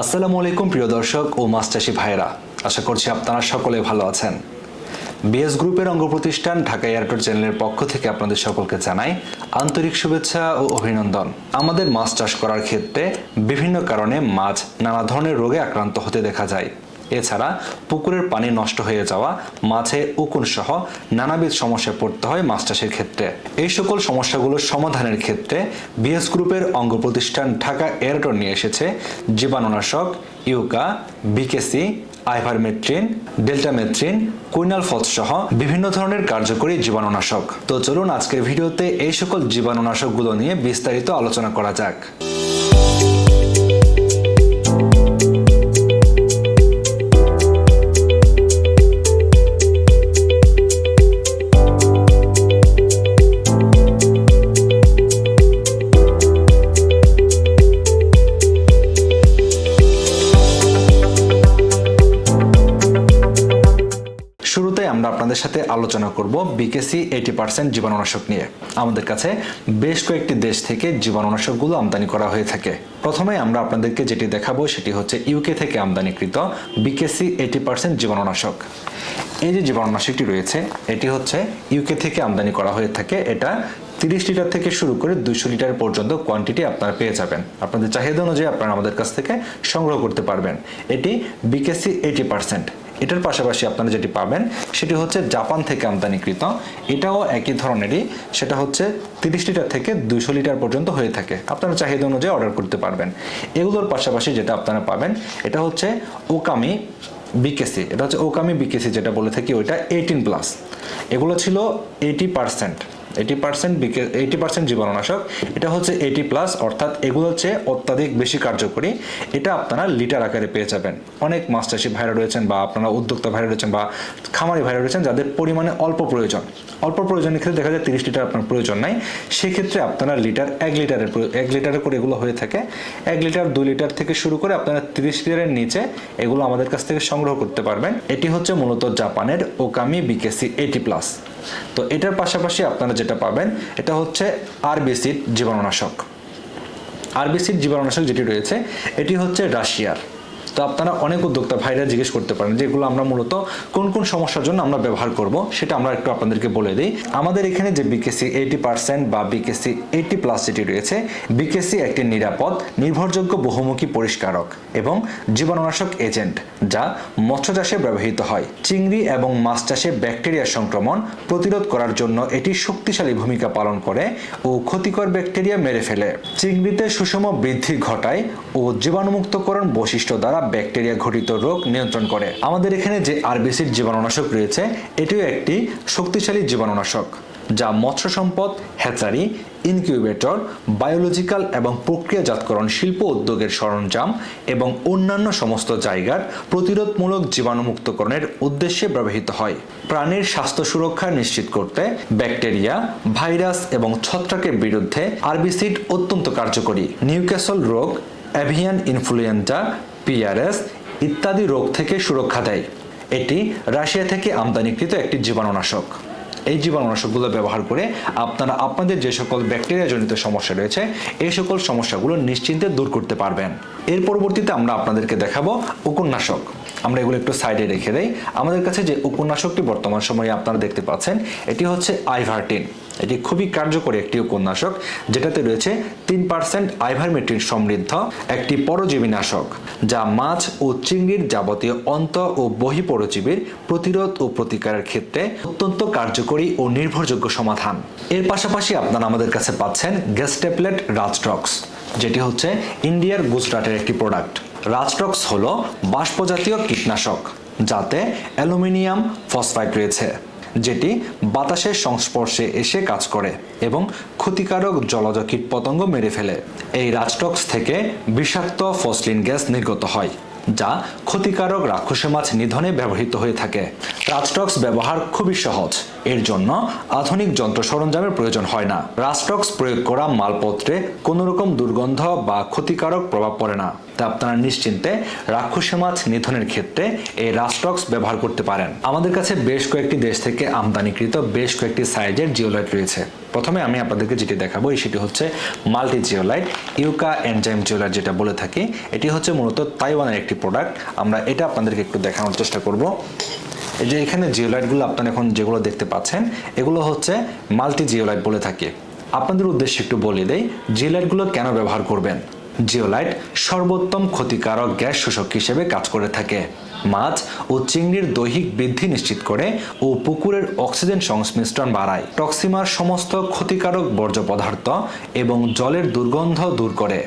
আসসালামু আলাইকুম, প্রিয় দর্শক ও চাষি ভাইরা আশা করছি আপনারা সকলে ভালো আছেন। বিএস গ্রুপের অঙ্গ প্রতিষ্ঠান ঢাকা এয়ারপোর্ট চ্যানেলের পক্ষ থেকে আপনাদের সকলকে জানাই আন্তরিক শুভেচ্ছা ও অভিনন্দন। আমাদের মাছ চাষ করার ক্ষেত্রে বিভিন্ন কারণে মাছ নানা ধরনের রোগে আক্রান্ত হতে দেখা যায়। এছাড়া পুকুরের পানি নষ্ট হয়ে যাওয়া, মাছে উকুন সহ নানাবিধ সমস্যায় পড়তে হয় মাছ চাষের ক্ষেত্রে। এই সকল সমস্যাগুলোর সমাধানের ক্ষেত্রে বিএস গ্রুপের অঙ্গ প্রতিষ্ঠান ঢাকা এয়ারটন নিয়ে এসেছে জীবাণুনাশক ইউকা, বিকেসি, আইভারমেট্রিন ডেল্টামেট্রিন কুইনাল ফস সহ বিভিন্ন ধরনের কার্যকরী জীবাণুনাশক তো চলুন আজকের ভিডিওতে এই সকল জীবাণুনাশকগুলো নিয়ে বিস্তারিত আলোচনা করা যাক। আলোচনা করব বিকেসি এইটি পার্সেন্ট জীবাণুনাশক নিয়ে। আমাদের কাছে বেশ কয়েকটি দেশ থেকে জীবাণুনাশকগুলো আমদানি করা হয়ে থাকে। প্রথমে আমরা আপনাদেরকে যেটি দেখাবো সেটি হচ্ছে ইউকে থেকে আমদানিকৃত বিকেসি এইটি পার্সেন্ট জীবাণুনাশক। এই যে জীবাণুনাশকটি রয়েছে, এটি হচ্ছে ইউকে থেকে আমদানি করা হয়ে থাকে। এটা তিরিশ লিটার থেকে শুরু করে দুইশো লিটার পর্যন্ত কোয়ান্টিটি আপনারা পেয়ে যাবেন। আপনাদের চাহিদা অনুযায়ী আপনারা আমাদের কাছ থেকে সংগ্রহ করতে পারবেন। এটি বিকেসি এইটি পার্সেন্ট এটার পাশাপাশি আপনারা যেটি পাবেন, সেটি হচ্ছে জাপান থেকে আমদানিকৃত। এটাও একই ধরনেরই, সেটা হচ্ছে তিরিশ লিটার থেকে দুইশো লিটার পর্যন্ত হয়ে থাকে। আপনারা চাহিদা অনুযায়ী অর্ডার করতে পারবেন। এগুলোর পাশাপাশি যেটা আপনারা পাবেন, এটা হচ্ছে ওকামি বিকেসি। এটা হচ্ছে ওকামি বিকেসি, যেটা বলে থাকি ওইটা এইটিন প্লাস এগুলো ছিল eighty percent eighty percent eighty percent জীবাণুনাশক, এটা হচ্ছে এইটি প্লাস অর্থাৎ এগুলো হচ্ছে অত্যাধিক বেশি কার্যকরী। এটা আপনারা লিটার আকারে পেয়ে যাবেন। অনেক মাছ ভাইরা রয়েছেন বা আপনারা উদ্যোক্তা ভাইরা রয়েছেন বা খামারি ভাইরা রয়েছেন যাদের পরিমাণে অল্প প্রয়োজন। অল্প প্রয়োজনের ক্ষেত্রে দেখা যায় তিরিশ লিটার আপনার প্রয়োজন নাই। সেক্ষেত্রে আপনারা লিটার এক লিটারের এক লিটারে করে এগুলো হয়ে থাকে। এক লিটার, দুই লিটার থেকে শুরু করে আপনারা তিরিশ লিটারের নিচে এগুলো আমাদের কাছ থেকে সংগ্রহ করতে পারবেন। এটি হচ্ছে মূলত জাপানের ওকামি বিকেসি এইটি প্লাস তো এটার পাশাপাশি আপনারা যেটা পাবেন, এটা হচ্ছে আরবিসিড জীবাণুনাশক। আরবিসিড জীবাণুনাশক যেটি রয়েছে, এটি হচ্ছে রাশিয়ার। তো আপনারা অনেক উদ্যোক্তা ভাইরা জিজ্ঞেস করতে পারেন যে এগুলো আমরা মূলত কোন কোন সমস্যার জন্য আমরা ব্যবহার করব, সেটা আমরা একটু আপনাদেরকে বলে দিই। আমাদের এখানে যে বিকেসি এইটি পার্সেন্ট বা বিকেসি এইটি প্লাস যেটি রয়েছে বিকেসি একটি নিরাপদ, নির্ভরযোগ্য, বহুমুখী পরিষ্কারক এবং জীবাণুনাশক এজেন্ট যা মৎস্য চাষে ব্যবহৃত হয়। চিংড়ি এবং মাছ চাষে ব্যাকটেরিয়া সংক্রমণ প্রতিরোধ করার জন্য এটি শক্তিশালী ভূমিকা পালন করে ও ক্ষতিকর ব্যাকটেরিয়া মেরে ফেলে। চিংড়িতে সুষম বৃদ্ধি ঘটায় ও জীবাণুমুক্তকরণ বৈশিষ্ট্য দ্বারা ব্যাকটেরিয়া ঘটিত রোগ নিয়ন্ত্রণ করে। আমাদের এখানে যে আরবিসির জীবাণুনাশক রয়েছে, এটিও একটি শক্তিশালী জীবাণুনাশক, যা মৎস্য সম্পদ, হ্যাচারি, ইনকিউবেটর, বায়োলজিক্যাল এবং প্রক্রিয়াজাতকরণ শিল্প উদ্যোগের সরঞ্জাম এবং অন্যান্য সমস্ত জায়গার প্রতিরোধমূলক জীবাণুমুক্তকরণের উদ্দেশ্যে ব্যবহৃত হয়। প্রাণীর স্বাস্থ্য সুরক্ষা নিশ্চিত করতে ব্যাকটেরিয়া, ভাইরাস এবং ছত্রাকের বিরুদ্ধে আরবিসিড অত্যন্ত কার্যকরী। নিউক্যাসল রোগ, অ্যাভিয়ান ইনফ্লুয়েঞ্জা পিআরএস ইত্যাদি রোগ থেকে সুরক্ষা দেয়। এটি রাশিয়া থেকে আমদানিকৃত একটি জীবাণুনাশক। এই জীবাণুনাশকগুলো ব্যবহার করে আপনারা আপনাদের যে সকল ব্যাকটেরিয়াজনিত সমস্যা রয়েছে এই সকল সমস্যাগুলো নিশ্চিন্তে দূর করতে পারবেন। এর পরবর্তীতে আমরা আপনাদেরকে দেখাবো উপন্যাসক। আমরা এগুলো একটু সাইডে রেখে দেই। আমাদের কাছে যে উপন্যাসকটি বর্তমান সময়ে আপনারা দেখতে পাচ্ছেন, এটি হচ্ছে আইভারটিন। এটি খুবই কার্যকরী একটি উপন্যাসক, যেটাতে রয়েছে তিন পার্সেন্ট আইভারমেট্রিন সমৃদ্ধ একটি পরজীবী নাশক, যা মাছ ও চিংড়ির যাবতীয় অন্ত ও বহি পরজীবীর প্রতিরোধ ও প্রতিকারের ক্ষেত্রে অত্যন্ত কার্যকরী ও নির্ভরযোগ্য সমাধান। এর পাশাপাশি আপনারা আমাদের কাছে পাচ্ছেন গ্যাস ট্যাবলেট রাজট্রক্স যেটি হচ্ছে ইন্ডিয়ার গুজরাটের একটি প্রোডাক্ট। রাজট্রক্স হলো বাষ্পজাতীয় কীটনাশক, যাতে অ্যালুমিনিয়াম ফসফাইড রয়েছে। যেটি বাতাসের সংস্পর্শে এসে কাজ করে এবং ক্ষতিকারক জলজ কীটপতঙ্গ মেরে ফেলে। এই রাজটক্স থেকে বিষাক্ত ফসলিন গ্যাস নির্গত হয়। যা ক্ষতিকারক রাক্ষসে মাছ নিধনে ব্যবহৃত হয়ে থাকে। রাজটক্স ব্যবহার খুবই সহজ। এর জন্য আধুনিক যন্ত্র সরঞ্জামের প্রয়োজন হয় না। রাজটক্স প্রয়োগ করা মালপত্রে কোনো রকম দুর্গন্ধ বা ক্ষতিকারক প্রভাব পড়ে না। তা আপনারা নিশ্চিন্তে রাক্ষসে মাছ নিধনের ক্ষেত্রে এই রাস্টক্স ব্যবহার করতে পারেন। আমাদের কাছে বেশ কয়েকটি দেশ থেকে আমদানিকৃত বেশ কয়েকটি সাইজের জিওলাইট রয়েছে। প্রথমে আমি আপনাদেরকে যেটি দেখাবো সেটি হচ্ছে multi zeolite yucca enzyme zeolite যেটা বলে থাকি, এটি হচ্ছে মূলত তাইওয়ানের একটি প্রোডাক্ট আমরা এটা আপনাদেরকে একটু দেখানোর চেষ্টা করব। এই যে এখানে জিওলাইটগুলো আপনারা এখন যেগুলো দেখতে পাচ্ছেন, এগুলো হচ্ছে মাল্টি জিওলাইট বলে থাকে। আপনাদের উদ্দেশ্যে একটু বলে দেই জিওলাইটগুলো কেন ব্যবহার করবেন? জিওলাইট সর্বোত্তম ক্ষতিকারক গ্যাস শোষক হিসেবে কাজ করে থাকে। মাছ ও চিংড়ির দৈহিক বৃদ্ধি নিশ্চিত করে ও পুকুরের অক্সিজেন সংমিশ্রণ বাড়ায়। টক্সিমার সমস্ত ক্ষতিকারক বর্জ্য পদার্থ এবং জলের দুর্গন্ধ দূর করে।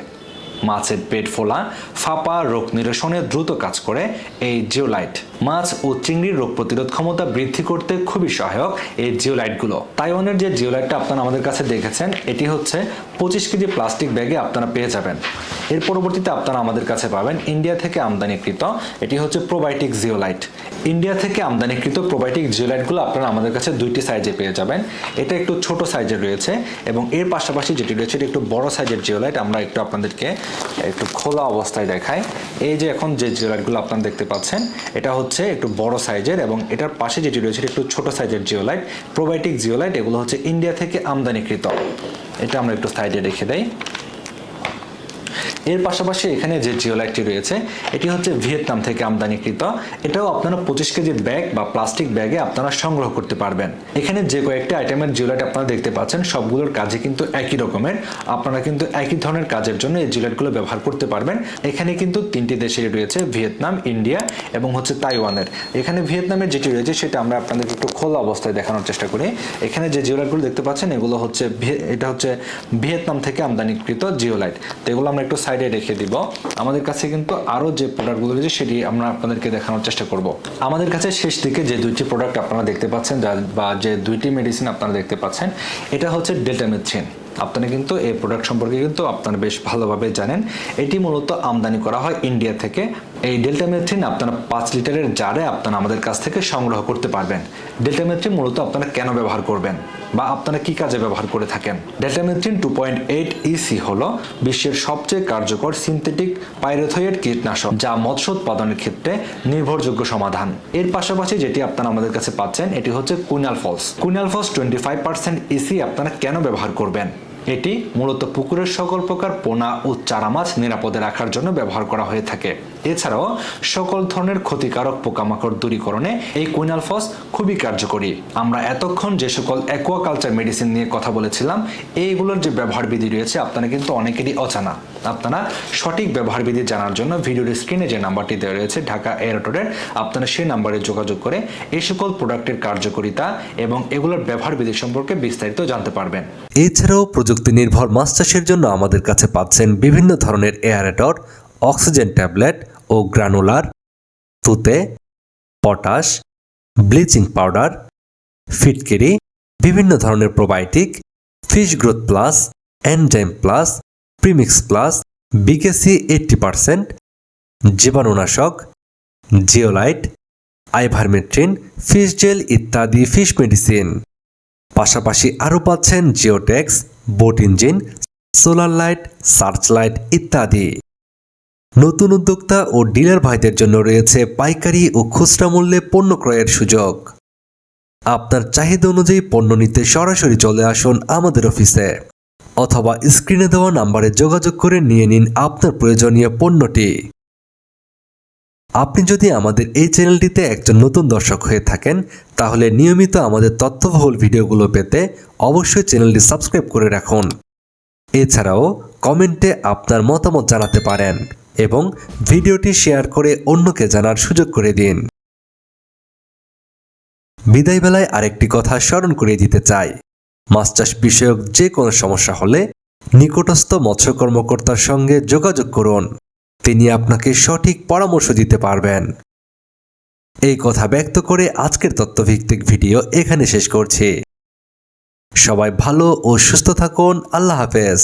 মাছের পেট ফোলা, ফাঁপা রোগ নিরসনে দ্রুত কাজ করে। এই জিওলাইট মাছ ও চিংড়ির রোগ প্রতিরোধ ক্ষমতা বৃদ্ধি করতে খুবই সহায়ক এই জিওলাইটগুলো। তাইওয়ানের যে জিওলাইটটা আপনারা আমাদের কাছে দেখেছেন, এটি হচ্ছে পঁচিশ কেজি প্লাস্টিক ব্যাগে আপনারা পেয়ে যাবেন। এর পরবর্তীতে আপনারা আমাদের কাছে পাবেন ইন্ডিয়া থেকে আমদানিকৃত, এটি হচ্ছে প্রোবায়োটিক জিওলাইট। ইন্ডিয়া থেকে আমদানিকৃত প্রোবায়োটিক জিওলাইটগুলো আপনারা আমাদের কাছে দুইটি সাইজে পেয়ে যাবেন। এটা একটু ছোট সাইজের রয়েছে এবং এর পাশাপাশি যেটি রয়েছে একটু বড় সাইজের জিওলাইট আমরা একটু আপনাদেরকে একটু খোলা অবস্থায় দেখাই। এই যে এখন যে জিওলাইটগুলো আপনারা দেখতে পাচ্ছেন, এটা হচ্ছে একটু বড় সাইজের এবং এটার পাশে যেটি রয়েছে একটু ছোট সাইজের জিওলাইট প্রোবায়োটিক জিওলাইট এগুলো হচ্ছে ইন্ডিয়া থেকে আমদানিকৃত। এটা আমরা একটু সাইডে রেখে দেই। এর পাশাপাশি এখানে যে জিওলাইটটি রয়েছে, এটি হচ্ছে ভিয়েতনাম থেকে আমদানিকৃত। এটাও আপনারা পঁচিশ কেজি ব্যাগ বা প্লাস্টিক ব্যাগে আপনারা সংগ্রহ করতে পারবেন। এখানে যে কয়েকটি আইটেমের জিওলাইট আপনারা দেখতে পাচ্ছেন, সবগুলোর কাজে কিন্তু একই রকমের। আপনারা কিন্তু একই ধরনের কাজের জন্য এই জিওলাইটগুলো ব্যবহার করতে পারবেন। এখানে কিন্তু তিনটি দেশের রয়েছে, ভিয়েতনাম, ইন্ডিয়া এবং হচ্ছে তাইওয়ানের। এখানে ভিয়েতনামের যেটি রয়েছে, সেটা আমরা আপনাদেরকে একটু খোলা অবস্থায় দেখানোর চেষ্টা করি। এখানে যে জিওলাইটগুলো দেখতে পাচ্ছেন, এগুলো হচ্ছে এটা হচ্ছে ভিয়েতনাম থেকে আমদানিকৃত জিওলাইট। তো এগুলো আমরা একটু সাইডে রেখে দিব। আমাদের কাছে কিন্তু আরও যে প্রোডাক্টগুলো রয়েছে, সেটি আমরা আপনাদেরকে দেখানোর চেষ্টা করব। আমাদের কাছে শেষ দিকে যে দুইটি প্রোডাক্ট আপনারা দেখতে পাচ্ছেন বা যে দুইটি মেডিসিন আপনারা দেখতে পাচ্ছেন, এটা হচ্ছে ডেটামেথিন আপনারা কিন্তু এই প্রোডাক্ট সম্পর্কে কিন্তু আপনারা বেশ ভালোভাবে জানেন। এটি মূলত আমদানি করা হয় ইন্ডিয়া থেকে। এই ডেল্টামেথ্রিন আপনারা পাঁচ লিটারের জারে আপনারা আমাদের কাছ থেকে সংগ্রহ করতে পারবেন। ডেল্টামেথ্রিন মূলত আপনারা কেন ব্যবহার করবেন বা আপনারা কি কাজে ব্যবহার করে থাকেন? Deltamethrin two point eight EC হল বিশ্বের সবচেয়ে কার্যকর সিনথেটিক পাইরোথয়েড কীটনাশক, যা মৎস্য উৎপাদনের ক্ষেত্রে নির্ভরযোগ্য সমাধান। এর পাশাপাশি যেটি আপনারা আমাদের কাছে পাচ্ছেন, এটি হচ্ছে quinalphos. Quinalphos twenty five percent EC আপনারা কেন ব্যবহার করবেন? এটি মূলত পুকুরের সকল প্রকার পোনা ও চারা মাছ নিরাপদে রাখার জন্য ব্যবহার করা হয়ে থাকে। এছাড়াও সকল ধরনের ক্ষতিকারক পোকামাকড় দূরীকরণে এই কুইনাল ফস খুবই কার্যকরী। আমরা এতক্ষণ যে সকল অ্যাকোয়াকালচার মেডিসিন নিয়ে কথা বলেছিলাম, এইগুলোর যে ব্যবহার বিধি রয়েছে আপনারা কিন্তু অনেকেরই অজানা। আপনারা সঠিক ব্যবহার বিধি জানার জন্য ভিডিওর স্ক্রিনে যে নাম্বারটি দেওয়া রয়েছে ঢাকা এয়ারটোডের আপনারা সেই নাম্বারে যোগাযোগ করে এই সকল প্রোডাক্টের কার্যকারিতা এবং এগুলোর ব্যবহার বিধি সম্পর্কে বিস্তারিত জানতে পারবেন। এছাড়াও প্রযুক্তি নির্ভর মাছ চাষের জন্য আমাদের কাছে পাচ্ছেন বিভিন্ন ধরনের এয়ারেটর অক্সিজেন ট্যাবলেট ও গ্রানুলার তুতে পটাশ ব্লিচিং পাউডার ফিটকিরি বিভিন্ন ধরনের probiotic fish growth plus enzyme plus premix plus BKC eighty percent জীবাণুনাশক জিওলাইট আইভারমেট্রিন ফিশ জেল ইত্যাদি ফিশ মেডিসিন পাশাপাশি আরও পাচ্ছেন Geotex boat engine, solar light, search light ইত্যাদি। নতুন উদ্যোক্তা ও ডিলার ভাইদের জন্য রয়েছে পাইকারি ও খুচরা মূল্যে পণ্য ক্রয়ের সুযোগ। আপনার চাহিদা অনুযায়ী পণ্য নিতে সরাসরি চলে আসুন আমাদের অফিসে, অথবা স্ক্রিনে দেওয়া নাম্বারে যোগাযোগ করে নিয়ে নিন আপনার প্রয়োজনীয় পণ্যটি। আপনি যদি আমাদের এই চ্যানেলটিতে একজন নতুন দর্শক হয়ে থাকেন, তাহলে নিয়মিত আমাদের তথ্যবহুল ভিডিওগুলো পেতে অবশ্যই চ্যানেলটি সাবস্ক্রাইব করে রাখুন। এছাড়াও, কমেন্টে আপনার মতামত জানাতে পারেন এবং ভিডিওটি শেয়ার করে অন্যকে জানার সুযোগ করে দিন। বিদায় বেলায় আরেকটি কথা স্মরণ করিয়ে দিতে চাই। মাছ চাষ বিষয়ক যে কোনো সমস্যা হলে নিকটস্থ মৎস্য কর্মকর্তার সঙ্গে যোগাযোগ করুন। তিনি আপনাকে সঠিক পরামর্শ দিতে পারবেন। এই কথা ব্যক্ত করে আজকের তত্ত্বভিত্তিক ভিডিও এখানে শেষ করছি। সবাই ভালো ও সুস্থ থাকুন। আল্লাহ হাফেজ।